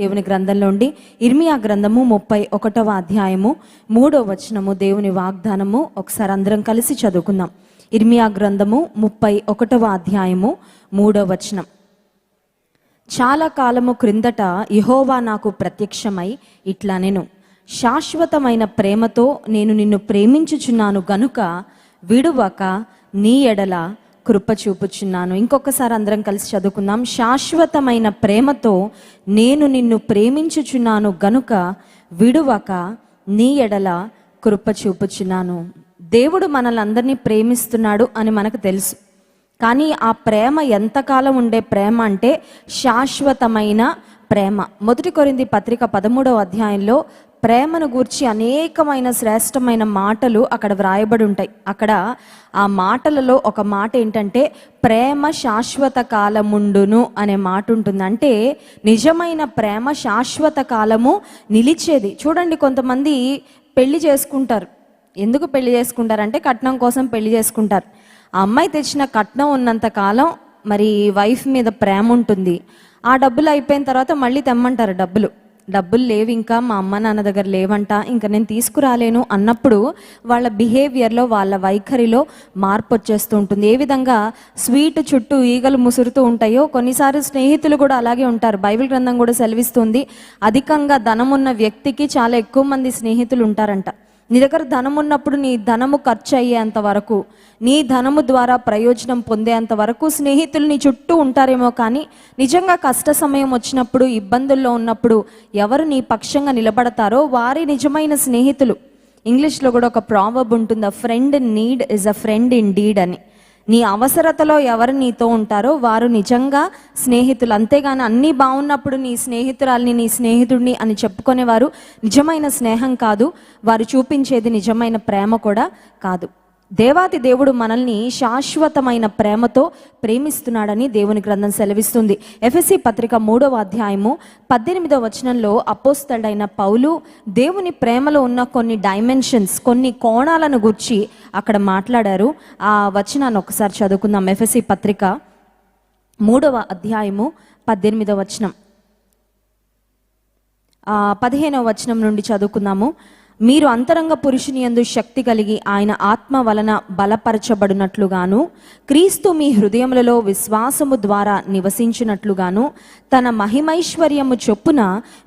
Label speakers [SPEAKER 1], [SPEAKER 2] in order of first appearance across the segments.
[SPEAKER 1] దేవుని గ్రంథంలో ఉండి ఇర్మియా గ్రంథము ముప్పై ఒకటవ అధ్యాయము మూడో వచనము దేవుని వాగ్దానము. ఒకసారి అందరం కలిసి చదువుకుందాం. ఇర్మియా గ్రంథము ముప్పై ఒకటవ అధ్యాయము మూడో వచనం. చాలా కాలము క్రిందట యహోవా నాకు ప్రత్యక్షమై ఇట్లా నేను శాశ్వతమైన ప్రేమతో నేను నిన్ను ప్రేమించుచున్నాను గనుక విడువక నీ ఎడల కృప చూపుచున్నాను. ఇంకొకసారి అందరం కలిసి చదువుకుందాం. శాశ్వతమైన ప్రేమతో నేను నిన్ను ప్రేమించుచున్నాను గనుక విడువక నీ ఎడల కృప చూపుచున్నాను. దేవుడు మనలందరినీ ప్రేమిస్తున్నాడు అని మనకు తెలుసు. కానీ ఆ ప్రేమ ఎంతకాలం ఉండే ప్రేమ అంటే శాశ్వతమైన ప్రేమ. మొదటి కొరింది పత్రిక పదమూడవ అధ్యాయంలో ప్రేమను గూర్చి అనేకమైన శ్రేష్టమైన మాటలు అక్కడ వ్రాయబడి ఉంటాయి. అక్కడ ఆ మాటలలో ఒక మాట ఏంటంటే ప్రేమ శాశ్వత కాలముండును అనే మాట ఉంటుంది. అంటే నిజమైన ప్రేమ శాశ్వత కాలము నిలిచేది. చూడండి కొంతమంది పెళ్ళి చేసుకుంటారు. ఎందుకు పెళ్ళి చేసుకుంటారంటే కట్నం కోసం పెళ్ళి చేసుకుంటారు. ఆ అమ్మాయి తెచ్చిన కట్నం ఉన్నంత కాలం మరి వైఫ్ మీద ప్రేమ ఉంటుంది. ఆ డబ్బులు అయిపోయిన తర్వాత మళ్ళీ తెమ్మంటారు డబ్బులు. డబ్బులు లేవు ఇంకా మా అమ్మ నాన్న దగ్గర లేవంట ఇంకా నేను తీసుకురాలేను అన్నప్పుడు వాళ్ళ బిహేవియర్లో వాళ్ళ వైఖరిలో మార్పు వచ్చేస్తూ ఉంటుంది ఏ విధంగా స్వీట్ చుట్టూ ఈగలు ముసురుతూ ఉంటాయో కొన్నిసార్లు స్నేహితులు కూడా అలాగే ఉంటారు. బైబిల్ గ్రంథం కూడా సెలవిస్తుంది. అధికంగా ధనం ఉన్న వ్యక్తికి చాలా ఎక్కువ మంది స్నేహితులు ఉంటారంట. నీ దగ్గర ధనం ఉన్నప్పుడు నీ ధనము ఖర్చు అయ్యేంత వరకు నీ ధనము ద్వారా ప్రయోజనం పొందేంత వరకు స్నేహితులు నీ చుట్టూ ఉంటారేమో కానీ నిజంగా కష్ట సమయం వచ్చినప్పుడు ఇబ్బందుల్లో ఉన్నప్పుడు ఎవరు నీ పక్షంగా నిలబడతారో వారి నిజమైన స్నేహితులు. ఇంగ్లీష్లో కూడా ఒక ప్రావబ్ ఉంటుంది a friend need is a friend indeed అని. నీ అవసరతలో ఎవరు నీతో ఉంటారో వారు నిజంగా స్నేహితులు. అంతేగాని అన్నీ బాగున్నప్పుడు నీ స్నేహితురాల్ని నీ స్నేహితుడిని అని చెప్పుకునేవారు నిజమైన స్నేహం కాదు. వారు చూపించేది నిజమైన ప్రేమ కూడా కాదు. దేవాది దేవుడు మనల్ని శాశ్వతమైన ప్రేమతో ప్రేమిస్తున్నాడని దేవుని గ్రంథం సెలవిస్తుంది. ఎఫ్ఎస్సి పత్రిక మూడవ అధ్యాయము పద్దెనిమిదవ వచనంలో అపోస్తడైన పౌలు దేవుని ప్రేమలో ఉన్న కొన్ని డైమెన్షన్స్ కొన్ని కోణాలను గుర్చి అక్కడ మాట్లాడారు. ఆ వచనాన్ని ఒకసారి చదువుకుందాం. ఎఫ్ఎస్సి పత్రిక మూడవ అధ్యాయము పద్దెనిమిదవ వచనం. పదిహేనవ వచనం నుండి చదువుకుందాము. మీరు అంతరంగ పురుషుని యందు శక్తి కలిగి ఆయన ఆత్మ వలన బలపరచబడినట్లుగాను క్రీస్తు మీ హృదయములలో విశ్వాసము ద్వారా నివసించినట్లుగాను తన మహిమైశ్వర్యము చొప్పున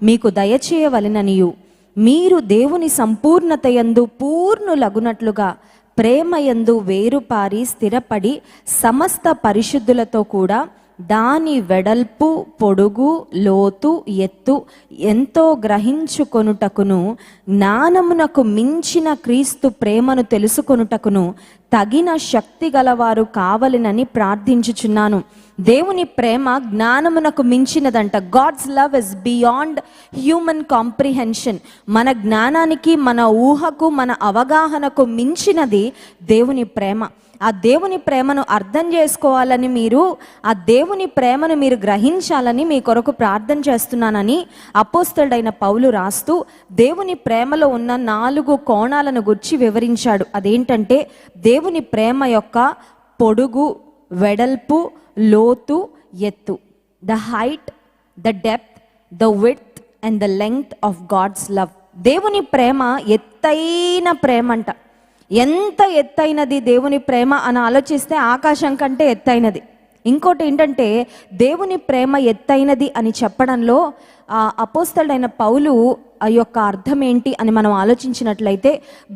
[SPEAKER 1] మీకు దయచేయవలెననియు. మీరు దేవుని సంపూర్ణతయందు పూర్ణులగునట్లుగా ప్రేమయందు వేరుపారి స్థిరపడి సమస్త పరిశుద్ధులతో కూడా దాని వెడల్పు పొడుగు లోతు ఎత్తు ఎంతో గ్రహించుకొనుటకును జ్ఞానమునకు మించిన క్రీస్తు ప్రేమను తెలుసుకొనుటకును తగిన శక్తి గలవారు కావలెనని ప్రార్థించుచున్నాను. దేవుని ప్రేమ జ్ఞానమునకు మించినదంట. God's love is beyond human comprehension మన జ్ఞానానికి మన ఊహకు మన అవగాహనకు మించినది దేవుని ప్రేమ. ఆ దేవుని ప్రేమను అర్థం చేసుకోవాలని మీరు ఆ దేవుని ప్రేమను మీరు గ్రహించాలని మీ కొరకు ప్రార్థన చేస్తున్నానని అపోస్తలుడైన పౌలు రాస్తూ దేవుని ప్రేమలో ఉన్న నాలుగు కోణాలను గుర్చి వివరించాడు. అదేంటంటే దేవుని ప్రేమ యొక్క పొడుగు వెడల్పు లోతు ఎత్తు. The height the depth the width and the length of God's love దేవుని ప్రేమ ఎత్తైన ప్రేమ అంట ఎంత ఎత్తైనది దేవుని ప్రేమ అని ఆలోచిస్తే ఆకాశం కంటే ఎత్తైనది. ఇంకోటి ఏంటంటే దేవుని ప్రేమ ఎత్తైనది అని చెప్పడంలో ఆ అపోస్తలైన పౌలు ఆ యొక్క అర్థం ఏంటి అని మనం ఆలోచించినట్లయితే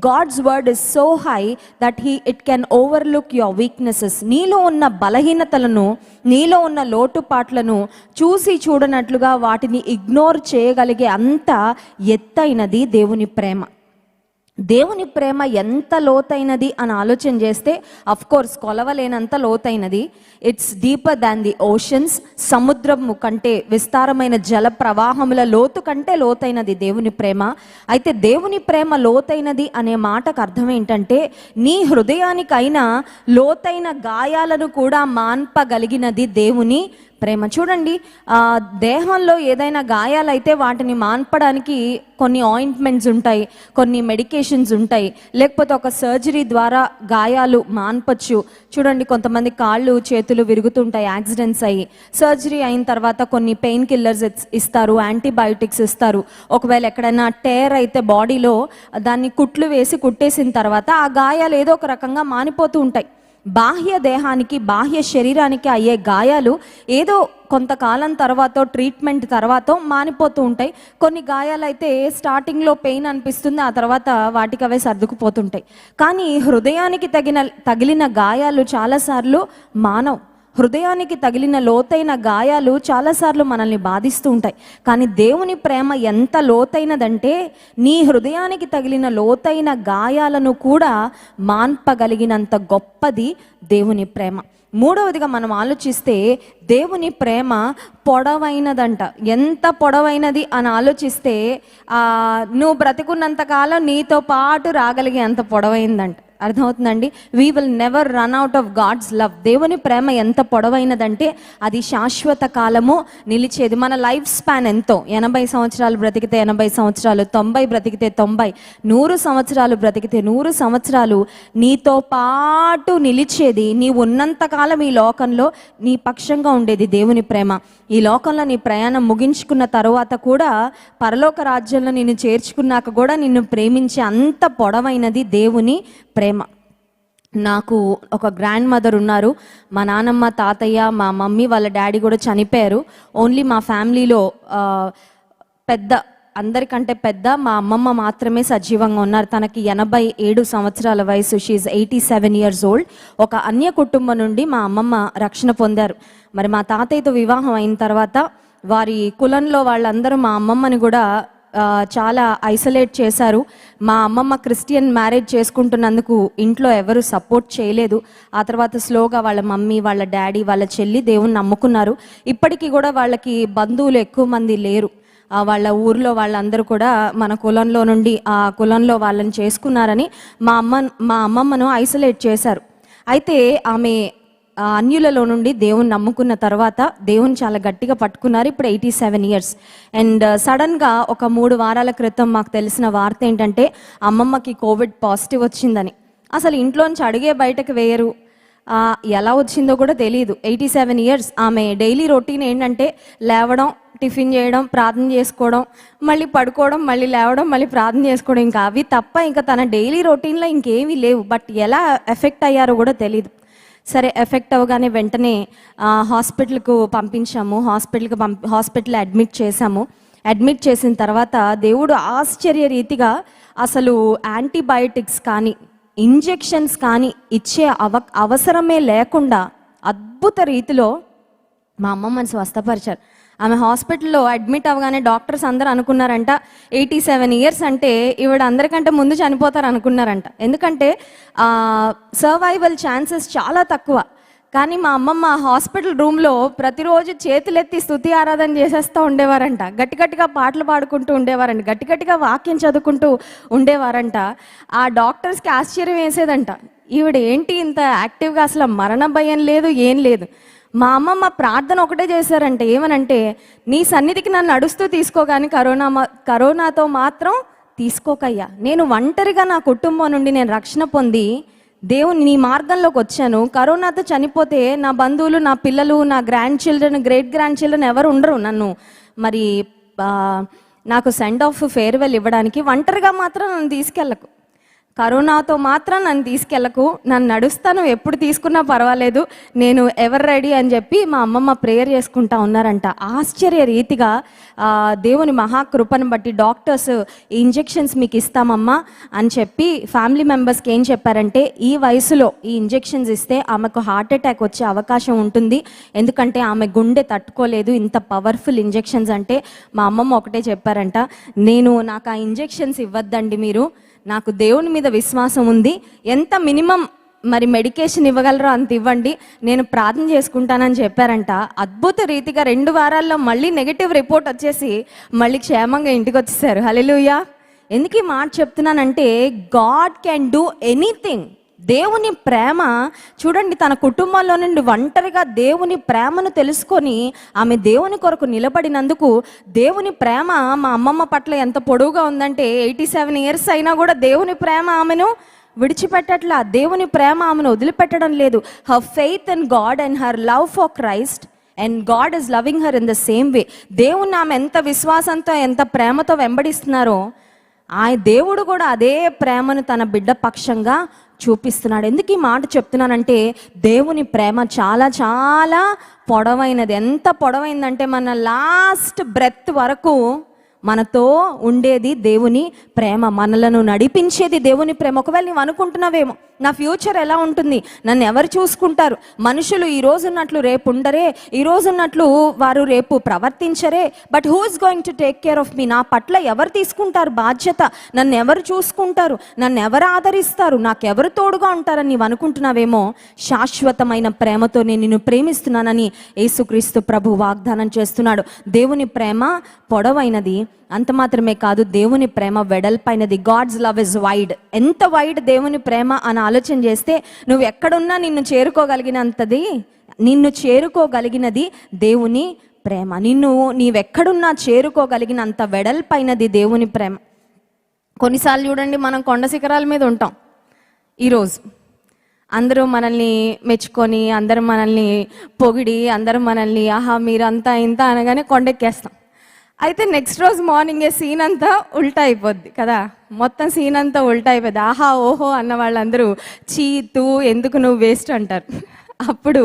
[SPEAKER 1] God's word is so high that he it can overlook your weaknesses నీలో ఉన్న బలహీనతలను నీలో ఉన్న లోటుపాట్లను చూసి చూడనట్లుగా వాటిని ఇగ్నోర్ చేయగలిగే అంత ఎత్తైనది దేవుని ప్రేమ. దేవుని ప్రేమ ఎంత లోతైనది అని ఆలోచన చేస్తే అఫ్ కోర్స్ కొలవలేనంత లోతైనది. It's deeper than the oceans సముద్రము కంటే విస్తారమైన జల ప్రవాహముల లోతు కంటే లోతైనది దేవుని ప్రేమ. అయితే దేవుని ప్రేమ లోతైనది అనే మాటకు అర్థం ఏంటంటే నీ హృదయానికైనా లోతైన గాయాలను కూడా మాన్పగలిగినది దేవుని ప్రేమ. చూడండి దేహంలో ఏదైనా గాయాలైతే వాటిని మాన్పడానికి కొన్ని ఆయింట్మెంట్స్ ఉంటాయి కొన్ని మెడికేషన్స్ ఉంటాయి. లేకపోతే ఒక సర్జరీ ద్వారా గాయాలు మాన్పచ్చు. చూడండి కొంతమంది కాళ్ళు చేతులు విరుగుతుంటాయి యాక్సిడెంట్స్ అయ్యి. సర్జరీ అయిన తర్వాత కొన్ని పెయిన్ కిల్లర్స్ ఇస్తారు యాంటీబయోటిక్స్ ఇస్తారు. ఒకవేళ ఎక్కడైనా టేర్ అయితే బాడీలో దాన్ని కుట్లు వేసి కుట్టేసిన తర్వాత ఆ గాయాలు ఏదో ఒక రకంగా మానిపోతూ ఉంటాయి. బాహ్య దేహానికి బాహ్య శరీరానికి అయ్యే గాయాలు ఏదో కొంతకాలం తర్వాత ట్రీట్మెంట్ తర్వాత మానిపోతూ ఉంటాయి. కొన్ని గాయాలైతే స్టార్టింగ్లో పెయిన్ అనిపిస్తుంది ఆ తర్వాత వాటికి అవే సర్దుకుపోతుంటాయి. కానీ హృదయానికి తగిన తగిలిన గాయాలు చాలాసార్లు మానవ్. హృదయానికి తగిలిన లోతైన గాయాలు చాలాసార్లు మనల్ని బాధిస్తూ ఉంటాయి. కానీ దేవుని ప్రేమ ఎంత లోతైనదంటే నీ హృదయానికి తగిలిన లోతైన గాయాలను కూడా మాన్పగలిగినంత గొప్పది దేవుని ప్రేమ. మూడవదిగా మనం ఆలోచిస్తే దేవుని ప్రేమ పొడవైనదంట. ఎంత పొడవైనది అని ఆలోచిస్తే నువ్వు బ్రతికున్నంత కాలం నీతో పాటు రాగలిగే అంత పొడవైందంట. అర్థమవుతుందండి? We will never run out of God's love దేవుని ప్రేమ ఎంత పొడవైనదంటే అది శాశ్వత కాలము నిలిచేది. మన లైఫ్ స్పాన్ ఎంతో? ఎనభై సంవత్సరాలు బ్రతికితే ఎనభై సంవత్సరాలు తొంభై బ్రతికితే తొంభై నూరు సంవత్సరాలు బ్రతికితే నూరు సంవత్సరాలు నీతో పాటు నిలిచేది నీ ఉన్నంతకాలం ఈ లోకంలో నీ పక్షంగా ఉండేది దేవుని ప్రేమ. ఈ లోకంలో నీ ప్రయాణం ముగించుకున్న తర్వాత కూడా పరలోక రాజ్యంలో నిన్ను చేర్చుకున్నాక కూడా నిన్ను ప్రేమించే అంత పొడవైనది దేవుని ప్రేమ. నాకు ఒక గ్రాండ్ మదర్ ఉన్నారు. మా నానమ్మ తాతయ్య మా మమ్మీ వాళ్ళ డాడీ కూడా చనిపోయారు. ఓన్లీ మా ఫ్యామిలీలో పెద్ద అందరికంటే పెద్ద మా అమ్మమ్మ మాత్రమే సజీవంగా ఉన్నారు. తనకి ఎనభై ఏడు సంవత్సరాల వయసు. She eighty seven years old ఒక అన్య కుటుంబం నుండి మా అమ్మమ్మ రక్షణ పొందారు. మరి మా తాతయ్యతో వివాహం అయిన తర్వాత వారి కులంలో వాళ్ళందరూ మా అమ్మమ్మని కూడా చాలా ఐసోలేట్ చేశారు. మా అమ్మమ్మ క్రిస్టియన్ మ్యారేజ్ చేసుకుంటున్నందుకు ఇంట్లో ఎవరు సపోర్ట్ చేయలేదు. ఆ తర్వాత స్లోగా వాళ్ళ మమ్మీ వాళ్ళ డాడీ వాళ్ళ చెల్లి దేవుని నమ్ముకున్నారు. ఇప్పటికీ కూడా వాళ్ళకి బంధువులు ఎక్కువ మంది లేరు. వాళ్ళ ఊర్లో వాళ్ళందరూ కూడా మన కులంలో నుండి ఆ కులంలో వాళ్ళని చేసుకున్నారని మా అమ్మ మా అమ్మమ్మను ఐసోలేట్ చేశారు. అయితే ఆమె అన్యులలో నుండి దేవుని నమ్ముకున్న తర్వాత దేవుని చాలా గట్టిగా పట్టుకున్నారు ఇప్పుడు ఎయిటీ సెవెన్ ఇయర్స్. అండ్ సడన్గా ఒక మూడు వారాల క్రితం మాకు తెలిసిన వార్త ఏంటంటే అమ్మమ్మకి కోవిడ్ పాజిటివ్ వచ్చిందని. అసలు ఇంట్లోంచి అడిగే బయటకు వేయరు. ఎలా వచ్చిందో కూడా తెలియదు ఎయిటీ సెవెన్ ఇయర్స్ ఆమె డైలీ రొటీన్ ఏంటంటే లేవడం టిఫిన్ చేయడం ప్రార్థన చేసుకోవడం మళ్ళీ పడుకోవడం మళ్ళీ లేవడం మళ్ళీ ప్రార్థన చేసుకోవడం ఇంకా అవి తప్ప ఇంకా తన డైలీ రొటీన్లో ఇంకేమీ లేవు. బట్ ఎలా ఎఫెక్ట్ అయ్యారో కూడా తెలియదు సరే ఎఫెక్ట్ అవ్వగానే వెంటనే హాస్పిటల్కు పంపించాము. హాస్పిటల్కి పంపి హాస్పిటల్ అడ్మిట్ చేశాము. అడ్మిట్ చేసిన తర్వాత దేవుడు ఆశ్చర్య రీతిగా అసలు యాంటీబయోటిక్స్ కానీ ఇంజెక్షన్స్ కానీ ఇచ్చే అవ అవసరమే లేకుండా అద్భుత రీతిలో మా అమ్మమ్మని స్వస్థపరిచారు ఆమె హాస్పిటల్లో అడ్మిట్ అవ్వగానే డాక్టర్స్ అందరూ అనుకున్నారంట ఎయిటీ సెవెన్ ఇయర్స్ అంటే ఈవిడ అందరికంటే ముందు చనిపోతారు అనుకున్నారంట. ఎందుకంటే సర్వైవల్ ఛాన్సెస్ చాలా తక్కువ. కానీ మా అమ్మమ్మ హాస్పిటల్ రూమ్లో ప్రతిరోజు చేతులెత్తి స్థుతి ఆరాధన చేసేస్తూ ఉండేవారంట. గట్టి గట్టిగా పాటలు పాడుకుంటూ ఉండేవారంట. గట్టి గట్టిగా వాక్యం చదువుకుంటూ ఉండేవారంట. ఆ డాక్టర్స్కి ఆశ్చర్యం వేసేదంట. ఈవిడ ఏంటి ఇంత యాక్టివ్గా? అసలు మరణ భయం లేదు ఏం లేదు. మా అమ్మమ్మ ప్రార్థన ఒకటే చేశారంటే ఏమనంటే నీ సన్నిధికి నన్ను నడుస్తూ తీసుకోగానే కరోనా కరోనాతో మాత్రం తీసుకోకయ్యా. నేను ఒంటరిగా నా కుటుంబం నుండి నేను రక్షణ పొంది దేవుని నీ మార్గంలోకి వచ్చాను. కరోనాతో చనిపోతే నా బంధువులు నా పిల్లలు నా grandchildren great grandchildren ఎవరు ఉండరు నన్ను. మరి నాకు సెండ్ ఆఫ్ ఫేర్వెల్ ఇవ్వడానికి ఒంటరిగా మాత్రం నన్ను తీసుకెళ్ళకు. కరోనాతో మాత్రం నన్ను తీసుకెళ్ళకు. నన్ను నడుస్తాను ఎప్పుడు తీసుకున్నా పర్వాలేదు. నేను ఎవరు రెడీ అని చెప్పి మా అమ్మమ్మ ప్రేయర్ చేసుకుంటా ఉన్నారంట. ఆశ్చర్య రీతిగా దేవుని మహాకృపను బట్టి డాక్టర్స్ ఈ ఇంజెక్షన్స్ మీకు ఇస్తామమ్మా అని చెప్పి ఫ్యామిలీ మెంబర్స్కి ఏం చెప్పారంటే ఈ వయసులో ఈ ఇంజెక్షన్స్ ఇస్తే ఆమెకు హార్ట్ అటాక్ వచ్చే అవకాశం ఉంటుంది. ఎందుకంటే ఆమె గుండె తట్టుకోలేదు ఇంత పవర్ఫుల్ ఇంజెక్షన్స్ అంటే మా అమ్మమ్మ ఒకటే చెప్పారంట. నేను నాకు ఆ ఇంజెక్షన్స్ ఇవ్వద్దండి మీరు. నాకు దేవుని మీద విశ్వాసం ఉంది. ఎంత మినిమం మరి మెడికేషన్ ఇవ్వగలరో అంత ఇవ్వండి. నేను ప్రార్థన చేసుకుంటానని చెప్పారంట. అద్భుత రీతిగా రెండు వారాల్లో మళ్ళీ నెగిటివ్ రిపోర్ట్ వచ్చేసి మళ్ళీ క్షేమంగా ఇంటికి వచ్చేసారు. హల్లెలూయా. ఎందుకు ఈ మాట చెప్తున్నానంటే గాడ్ క్యాన్ డూ ఎనీథింగ్ దేవుని ప్రేమ చూడండి తన కుటుంబంలో నుండి ఒంటరిగా దేవుని ప్రేమను తెలుసుకొని ఆమె దేవుని కొరకు నిలబడినందుకు దేవుని ప్రేమ మా అమ్మమ్మ పట్ల ఎంత పొడవుగా ఉందంటే ఎయిటీ సెవెన్ ఇయర్స్ అయినా కూడా దేవుని ప్రేమ ఆమెను విడిచిపెట్టట్లా దేవుని ప్రేమ ఆమెను వదిలిపెట్టడం లేదు. Her faith and God and her love for Christ and God is loving her in the same way దేవుని ఆమె ఎంత విశ్వాసంతో ఎంత ప్రేమతో వెంబడిస్తున్నారో ఆ దేవుడు కూడా అదే ప్రేమను తన బిడ్డ పక్షంగా చూపిస్తున్నాడు. ఎందుకు ఈ మాట చెప్తున్నానంటే దేవుని ప్రేమ చాలా చాలా పొడవైనది. ఎంత పొడవైందంటే మన లాస్ట్ బ్రెత్ వరకు మనతో ఉండేది దేవుని ప్రేమ మనలను నడిపించేది దేవుని ప్రేమ. ఒకవేళ నువ్వు అనుకుంటున్నావేమో నా ఫ్యూచర్ ఎలా ఉంటుంది నన్ను ఎవరు చూసుకుంటారు మనుషులు ఈ రోజు ఉన్నట్లు రేపు ఉండరే ఈ రోజు ఉన్నట్లు వారు రేపు ప్రవర్తించరే but who is going to take care of me నా పట్ల ఎవరు తీసుకుంటారు బాధ్యత? నన్ను ఎవరు చూసుకుంటారు? నన్ను ఎవరు ఆదరిస్తారు? నాకెవరు తోడుగా ఉంటారని నీవు అనుకుంటున్నావేమో శాశ్వతమైన ప్రేమతో నేను నిన్ను ప్రేమిస్తున్నానని యేసుక్రీస్తు ప్రభు వాగ్దానం చేస్తున్నాడు. దేవుని ప్రేమ పొడవైనది అంత మాత్రమే కాదు దేవుని ప్రేమ వెడల్పైనది. గాడ్స్ లవ్ ఇస్ వైడ్ ఎంత వైడ్ దేవుని ప్రేమ అని ఆలోచన చేస్తే నువ్వు ఎక్కడున్నా నిన్ను చేరుకోగలిగినంతది నిన్ను చేరుకోగలిగినది దేవుని ప్రేమ. నిన్ను నీవెక్కడున్నా చేరుకోగలిగినంత వెడల్పైనది దేవుని ప్రేమ. కొన్నిసార్లు చూడండి మనం కొండ శిఖరాల మీద ఉంటాం. ఈరోజు అందరూ మనల్ని మెచ్చుకొని అందరూ మనల్ని పొగిడి అందరూ మనల్ని ఆహా మీరంతా ఇంత అనగానే కొండెక్కేస్తాం. అయితే నెక్స్ట్ రోజు మార్నింగే సీన్ అంతా ఉల్టా అయిపోద్ది కదా? మొత్తం సీన్ అంతా ఉల్టా అయిపోద్ది. ఆహా ఓహో అన్న వాళ్ళందరూ చీ తూ ఎందుకు నువ్వు వేస్ట్ అంటారు. అప్పుడు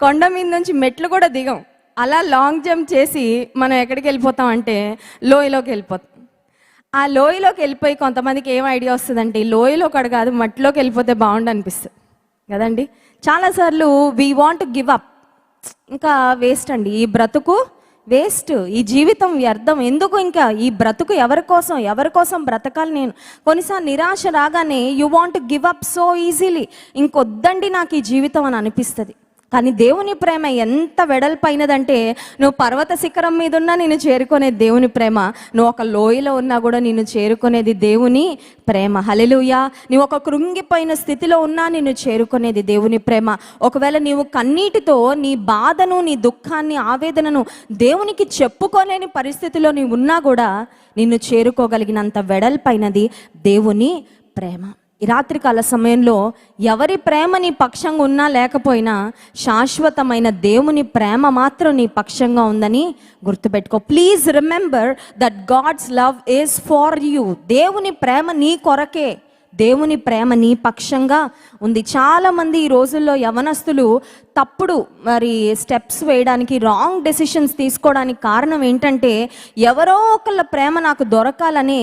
[SPEAKER 1] కొండ మీద నుంచి మెట్లు కూడా దిగం. అలా లాంగ్ జంప్ చేసి మనం ఎక్కడికి వెళ్ళిపోతాం అంటే లోయలోకి వెళ్ళిపోతాం. ఆ లోయలోకి వెళ్ళిపోయి కొంతమందికి ఏం ఐడియా వస్తుందంటే లోయలో ఒకటి కాదు మట్టిలోకి వెళ్ళిపోతే బాగుండు అనిపిస్తుంది. కదండి? చాలాసార్లు వీ వాంట్ గివ్ అప్ ఇంకా వేస్ట్ అండి. ఈ బ్రతుకు వేస్ట్. ఈ జీవితం వ్యర్థం. ఎందుకు ఇంకా? ఈ బ్రతుకు ఎవరి కోసం? ఎవరి కోసం బ్రతకాలి నేను? కొన్నిసార్లు నిరాశ రాగానే you want give up so easily ఇంకొద్దండి నాకు ఈ జీవితం అని అనిపిస్తుంది. కానీ దేవుని ప్రేమ ఎంత వెడల్పైనదంటే నువ్వు పర్వత శిఖరం మీద ఉన్నా నేను చేరుకునే దేవుని ప్రేమ. నువ్వు ఒక లోయలో ఉన్నా కూడా నిన్ను చేరుకునేది దేవుని ప్రేమ. హలెలుయా నువ్వు ఒక కృంగిపోయిన స్థితిలో ఉన్నా నిన్ను చేరుకునేది దేవుని ప్రేమ. ఒకవేళ నీవు కన్నీటితో నీ బాధను నీ దుఃఖాన్ని ఆవేదనను దేవునికి చెప్పుకోలేని పరిస్థితిలో నీవు ఉన్నా కూడా నిన్ను చేరుకోగలిగినంత వెడల్పైనది దేవుని ప్రేమ. ఈ రాత్రికాల సమయంలో ఎవరి ప్రేమ నీ పక్షంగా ఉన్నా లేకపోయినా శాశ్వతమైన దేవుని ప్రేమ మాత్రం నీ పక్షంగా ఉందని గుర్తుపెట్టుకో. Please remember that God's love is for you దేవుని ప్రేమ నీ కొరకే. దేవుని ప్రేమ నీ పక్షంగా ఉంది. చాలామంది ఈ రోజుల్లో యవనస్తులు తప్పుడు మరి స్టెప్స్ వేయడానికి రాంగ్ డెసిషన్స్ తీసుకోవడానికి కారణం ఏంటంటే ఎవరో ఒకళ్ళ ప్రేమ నాకు దొరకాలని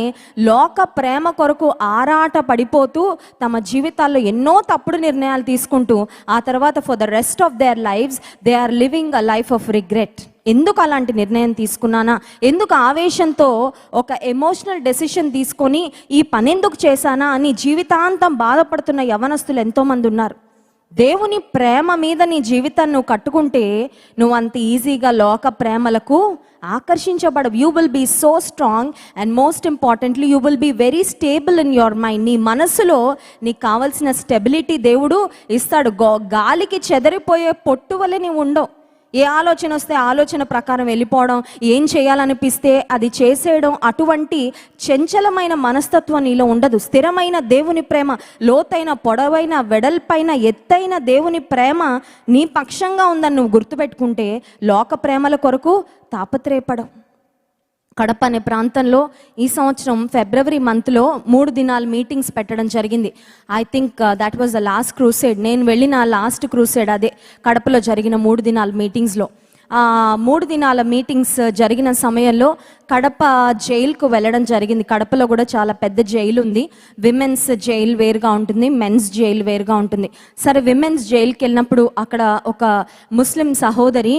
[SPEAKER 1] లోక ప్రేమ కొరకు ఆరాట పడిపోతూ తమ జీవితాల్లో ఎన్నో తప్పుడు నిర్ణయాలు తీసుకుంటూ ఆ తర్వాత for the rest of their lifes they are living a life of regret ఎందుకు అలాంటి నిర్ణయం తీసుకున్నానా? ఎందుకు ఆవేశంతో ఒక ఎమోషనల్ డెసిషన్ తీసుకొని ఈ పని ఎందుకు చేశానా అని జీవితాంతం బాధపడుతున్న యవనస్తులు ఎంతోమంది ఉన్నారు. దేవుని ప్రేమ మీద నీ జీవితాన్ని నువ్వు కట్టుకుంటే నువ్వు అంత ఈజీగా లోక ప్రేమలకు ఆకర్షించబడవు. You will be so strong and most importantly you will be very stable in your mind నీ మనసులో నీకు కావలసిన స్టెబిలిటీ దేవుడు ఇస్తాడు. గో గాలికి చెదరిపోయే పొట్టు వలె నీవు ఉండవు. ఏ ఆలోచన వస్తే ఆలోచన ప్రకారం వెళ్ళిపోవడం ఏం చేయాలనిపిస్తే అది చేసేయడం అటువంటి చంచలమైన మనస్తత్వం నీలో ఉండదు. స్థిరమైన దేవుని ప్రేమ లోతైన పొడవైన వెడల్పైన ఎత్తైన దేవుని ప్రేమ నీ పక్షంగా ఉందని నువ్వు గుర్తుపెట్టుకుంటే లోక ప్రేమల కొరకు తాపత్రయపడం కడప అనే ప్రాంతంలో ఈ సంవత్సరం ఫిబ్రవరి మంత్లో మూడు దినాల మీటింగ్స్ పెట్టడం జరిగింది. I think that was the last crusade నేను వెళ్ళిన లాస్ట్ క్రూసైడ్ అదే కడపలో జరిగిన మూడు దినాల మీటింగ్స్లో మూడు దినాల మీటింగ్స్ జరిగిన సమయంలో కడప జైలుకు వెళ్ళడం జరిగింది. కడపలో కూడా చాలా పెద్ద జైలు ఉంది. విమెన్స్ జైల్ వేరుగా ఉంటుంది. మెన్స్ జైలు వేరుగా ఉంటుంది. సరే విమెన్స్ జైలుకి వెళ్ళినప్పుడు అక్కడ ఒక ముస్లిం సహోదరి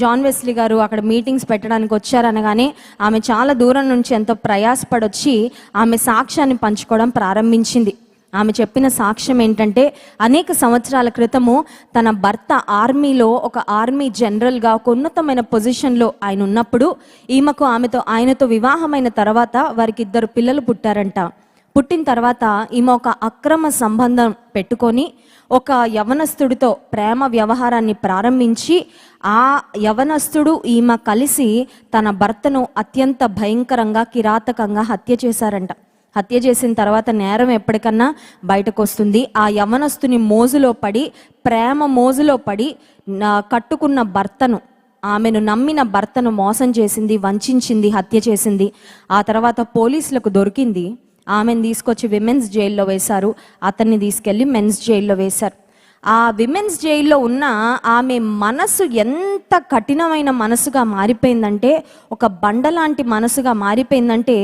[SPEAKER 1] జాన్ వెస్లీ గారు అక్కడ మీటింగ్స్ పెట్టడానికి వచ్చారనగానే ఆమె చాలా దూరం నుంచి ఎంతో ప్రయాసపడొచ్చి ఆమె సాక్ష్యాన్ని పంచుకోవడం ప్రారంభించింది. ఆమె చెప్పిన సాక్ష్యం ఏంటంటే అనేక సంవత్సరాల క్రితము తన భర్త ఆర్మీలో ఒక ఆర్మీ జనరల్గా ఒక ఉన్నతమైన పొజిషన్లో ఆయన ఉన్నప్పుడు ఈమెకు ఆమెతో ఆయనతో వివాహమైన తర్వాత వారికి ఇద్దరు పిల్లలు పుట్టారంట. పుట్టిన తర్వాత ఈమె ఒక అక్రమ సంబంధం పెట్టుకొని ఒక యవనస్తుడితో ప్రేమ వ్యవహారాన్ని ప్రారంభించి ఆ యవనస్తుడు ఈమె కలిసి తన భర్తను అత్యంత భయంకరంగా కిరాతకంగా హత్య చేశారంట. హత్య చేసిన తర్వాత నేరం ఎప్పటికన్నా బయటకు వస్తుంది ఆ యవనస్తుని మోజులో పడి ప్రేమ మోజులో పడి కట్టుకున్న భర్తను ఆమెను నమ్మిన భర్తను మోసం చేసింది వంచింది హత్య చేసింది. ఆ తర్వాత పోలీసులకు దొరికింది. ఆమెను తీసుకొచ్చి విమెన్స్ జైల్లో వేశారు. అతన్ని తీసుకెళ్ళి మెన్స్ జైల్లో వేశారు. ఆ విమెన్స్ జైల్లో ఉన్న ఆమె మనసు ఎంత కఠినమైన మనసుగా మారిపోయిందంటే ఒక బండలాంటి మనసుగా మారిపోయిందంటే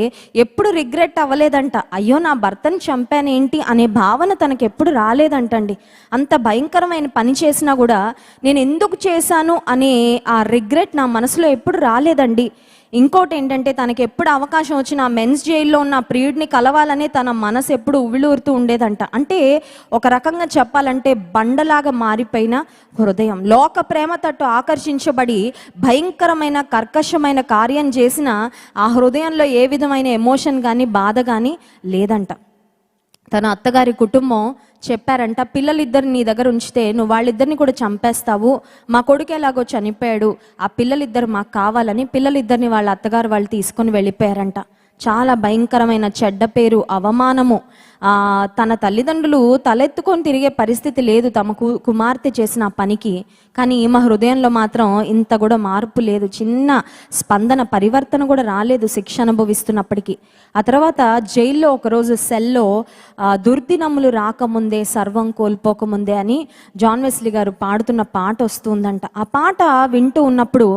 [SPEAKER 1] ఎప్పుడు రిగ్రెట్ అవ్వలేదంట. అయ్యో నా భర్తను చంపానేంటి అనే భావన తనకు ఎప్పుడు రాలేదంటండి. అంత భయంకరమైన పని చేసినా కూడా నేను ఎందుకు చేశాను అనే ఆ రిగ్రెట్ నా మనసులో ఎప్పుడు రాలేదండి. ఇంకోటి ఏంటంటే తనకి ఎప్పుడు అవకాశం వచ్చినా మెన్స్ జైల్లో ఉన్న ప్రియుడిని కలవాలనే తన మనసు ఎప్పుడు ఉవిళూరుతూ ఉండేదంట. అంటే ఒక రకంగా చెప్పాలంటే బండలాగా మారిపోయిన హృదయం. లోక ప్రేమ తట్టు ఆకర్షించబడి భయంకరమైన కర్కశమైన కార్యం చేసిన ఆ హృదయంలో ఏ విధమైన ఎమోషన్ కానీ బాధ కానీ లేదంట. తన అత్తగారి కుటుంబం చెప్పారంట పిల్లలిద్దరు నీ దగ్గర ఉంచితే నువ్వు వాళ్ళిద్దరిని కూడా చంపేస్తావు. మా కొడుకు ఎలాగో చనిపోయాడు. ఆ పిల్లలిద్దరు మాకు కావాలని పిల్లలిద్దరిని వాళ్ళ అత్తగారు వాళ్ళు తీసుకొని వెళ్ళిపోయారంట. చాలా భయంకరమైన చెడ్డ పేరు అవమానము. తన తల్లిదండ్రులు తలెత్తుకొని తిరిగే పరిస్థితి లేదు తమ కు కుమార్తె చేసిన పనికి. కానీ ఈమె హృదయంలో మాత్రం ఇంత కూడా మార్పు లేదు. చిన్న స్పందన పరివర్తన కూడా రాలేదు శిక్ష అనుభవిస్తున్నప్పటికీ. ఆ తర్వాత జైల్లో ఒకరోజు సెల్లో దుర్దినములు రాకముందే సర్వం కోల్పోకముందే అని జాన్ వెస్లీ గారు పాడుతున్న పాట వస్తుందంట. ఆ పాట వింటూ ఉన్నప్పుడు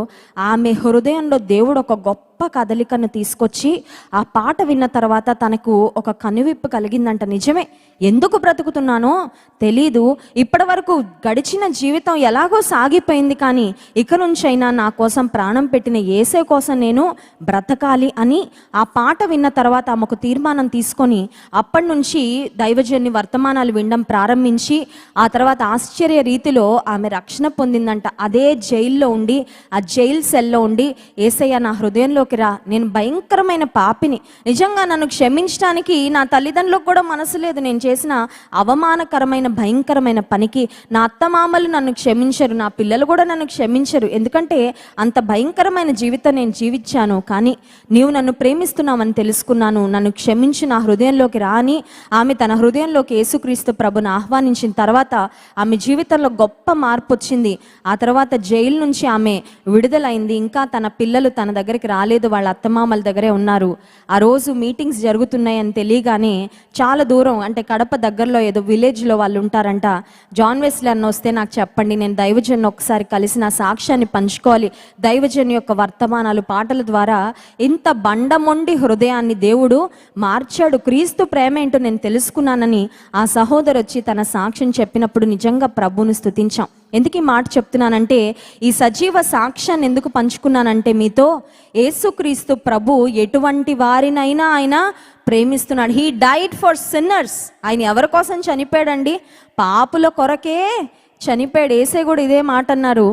[SPEAKER 1] ఆమె హృదయంలో దేవుడు ఒక గొప్ప గొప్ప కదలికను తీసుకొచ్చి ఆ పాట విన్న తర్వాత తనకు ఒక కనువిప్పు కలిగిందంట. నిజమే. ఎందుకు బ్రతుకుతున్నానో తెలీదు. ఇప్పటి వరకు గడిచిన జీవితం ఎలాగో సాగిపోయింది కానీ ఇక నుంచైనా నా కోసం ప్రాణం పెట్టిన ఏసే కోసం నేను బ్రతకాలి అని ఆ పాట విన్న తర్వాత ఆమె ఒక తీర్మానం తీసుకొని అప్పటి నుంచి దైవజన్ని వర్తమానాలు వినడం ప్రారంభించి ఆ తర్వాత ఆశ్చర్య రీతిలో ఆమె రక్షణ పొందిందంట. అదే జైల్లో ఉండి ఆ జైల్ సెల్లో ఉండి ఏసయ్య నా హృదయంలో హృదయంలోకి రా. నేను భయంకరమైన పాపిని. నిజంగా నన్ను క్షమించడానికి నా తల్లిదండ్రులకు కూడా మనసు లేదు. నేను చేసిన అవమానకరమైన భయంకరమైన పనికి నా అత్తమామలు నన్ను క్షమించరు. నా పిల్లలు కూడా నన్ను క్షమించరు. ఎందుకంటే అంత భయంకరమైన జీవితం నేను జీవించాను. కానీ నీవు నన్ను ప్రేమిస్తున్నావని తెలుసుకున్నాను. నన్ను క్షమించి నా హృదయంలోకి రాని ఆమె తన హృదయంలోకి యేసుక్రీస్తు ప్రభుని ఆహ్వానించిన తర్వాత ఆమె జీవితంలో గొప్ప మార్పు వచ్చింది. ఆ తర్వాత జైలు నుంచి ఆమె విడుదలైంది. ఇంకా తన పిల్లలు తన దగ్గరికి రాలేదు. వాళ్ళ అత్తమామల దగ్గరే ఉన్నారు. ఆ రోజు మీటింగ్స్ జరుగుతున్నాయని తెలియగానే చాలా దూరం అంటే కడప దగ్గరలో ఏదో విలేజ్లో వాళ్ళు ఉంటారంట. జాన్ వెస్లీ అన్న వస్తే నాకు చెప్పండి నేను దైవజన్ ఒకసారి కలిసి నా సాక్ష్యాన్ని పంచుకోవాలి. దైవజన్ యొక్క వర్తమానాలు పాటల ద్వారా ఇంత బండమొండి హృదయాన్ని దేవుడు మార్చాడు. క్రీస్తు ప్రేమ ఏంటో నేను తెలుసుకున్నానని ఆ సహోదరు వచ్చి తన సాక్ష్యం చెప్పినప్పుడు నిజంగా ప్రభుని స్తుతించాం. ఎందుకు ఈ మాట చెప్తున్నానంటే ఈ సజీవ సాక్ష్యాన్ని ఎందుకు పంచుకున్నానంటే మీతో యేసుక్రీస్తు ప్రభు ఎటువంటి వారినైనా ఆయన ప్రేమిస్తున్నాడు. హీ డైట్ ఫర్ సిన్నర్స్ ఆయన ఎవరి కోసం చనిపోయాడండి? పాపుల కొరకే చనిపోయాడు. ఏసే కూడా ఇదే మాట అన్నారు.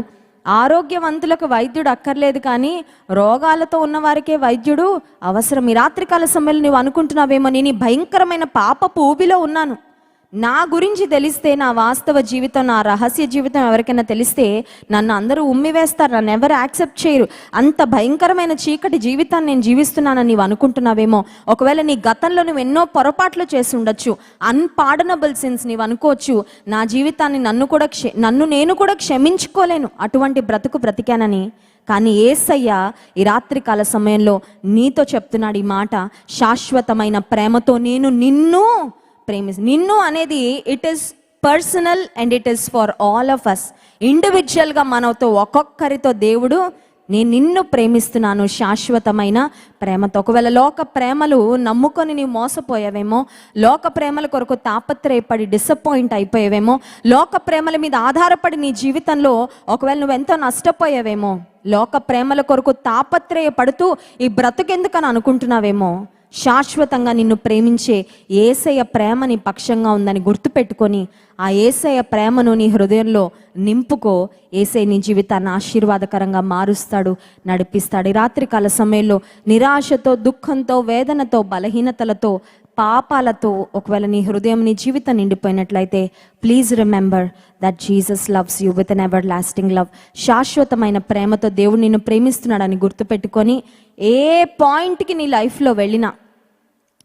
[SPEAKER 1] ఆరోగ్యవంతులకు వైద్యుడు అక్కర్లేదు కానీ రోగాలతో ఉన్నవారికే వైద్యుడు అవసరం. ఈ రాత్రికాల సమయంలో నువ్వు అనుకుంటున్నావేమో నేను భయంకరమైన పాపపు ఊబిలో ఉన్నాను. నా గురించి తెలిస్తే నా వాస్తవ జీవితం నా రహస్య జీవితం ఎవరికైనా తెలిస్తే నన్ను అందరూ ఉమ్మివేస్తారు నన్ను ఎవరు యాక్సెప్ట్ చేయరు. అంత భయంకరమైన చీకటి జీవితాన్ని నేను జీవిస్తున్నానని నీవు అనుకుంటున్నావేమో. ఒకవేళ నీ గతంలో నువ్వు ఎన్నో పొరపాట్లు చేసి ఉండొచ్చు అన్పాడనబుల్ సిన్స్ నీవు అనుకోవచ్చు. నా జీవితాన్ని నన్ను కూడా క్ష నన్ను నేను కూడా క్షమించుకోలేను. అటువంటి బ్రతుకు బ్రతికానని. కానీ ఏసయ్య ఈ రాత్రికాల సమయంలో నీతో చెప్తున్నాడు ఈ మాట. శాశ్వతమైన ప్రేమతో నేను నిన్ను ప్రేమి నిన్ను అనేది it is personal and it is for all of us ఇండివిజువల్గా మనతో ఒక్కొక్కరితో దేవుడు నేను నిన్ను ప్రేమిస్తున్నాను శాశ్వతమైన ప్రేమతో. ఒకవేళ లోక ప్రేమలు నమ్ముకొని నీవు మోసపోయావేమో లోక ప్రేమల కొరకు తాపత్రయపడి డిసప్పాయింట్ అయిపోయావేమో లోక ప్రేమల మీద ఆధారపడి నీ జీవితంలో ఒకవేళ నువ్వు ఎంతో నష్టపోయావేమో లోక ప్రేమల కొరకు తాపత్రయపడుతూ ఈ బ్రతుకెందుకని అనుకుంటున్నావేమో శాశ్వతంగా నిన్ను ప్రేమించే ఏసయ్య ప్రేమ నీ పక్షంగా ఉందని గుర్తుపెట్టుకొని ఆ ఏసయ్య ప్రేమను నీ హృదయంలో నింపుకో. ఏసై నీ జీవితాన్ని ఆశీర్వాదకరంగా మారుస్తాడు నడిపిస్తాడు. ఈ రాత్రికాల సమయంలో నిరాశతో దుఃఖంతో వేదనతో బలహీనతలతో పాపాలతో ఒకవేళ నీ హృదయం నీ జీవితం నిండిపోయినట్లయితే please remember that Jesus loves you with an everlasting love శాశ్వతమైన ప్రేమతో దేవుడు నిన్ను ప్రేమిస్తున్నాడని గుర్తుపెట్టుకొని ఏ పాయింట్కి నీ లైఫ్లో వెళ్ళినా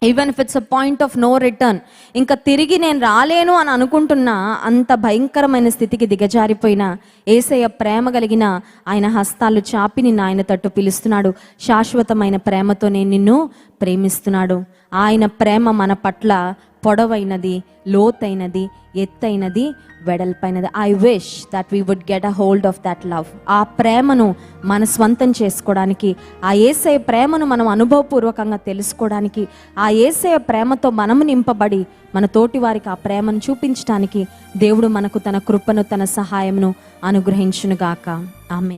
[SPEAKER 1] even if it's a point of no return ఇంకా తిరిగి నేను రాలేను అని అనుకుంటున్నా అంత భయంకరమైన స్థితికి దిగజారిపోయిన ఏసయ్య ప్రేమ కలిగిన ఆయన హస్తాలు చాపి నిన్ను ఆయన తట్టు పిలుస్తున్నాడు. శాశ్వతమైన ప్రేమతో నేను నిన్ను ప్రేమిస్తున్నాడు. ఆయన ప్రేమ మన పట్ల పొడవైనది లోతైనది ఎత్తైనది వెడల్పైనది. I wish that we would get a hold of that love ఆ ప్రేమను మన స్వంతం చేసుకోవడానికి ఆ ఏసఐ ప్రేమను మనం అనుభవపూర్వకంగా తెలుసుకోవడానికి ఆ ఏసఐ ప్రేమతో మనము నింపబడి మన తోటి వారికి ఆ ప్రేమను చూపించడానికి దేవుడు మనకు తన కృపను తన సహాయమును అనుగ్రహించునుగాక. ఆమె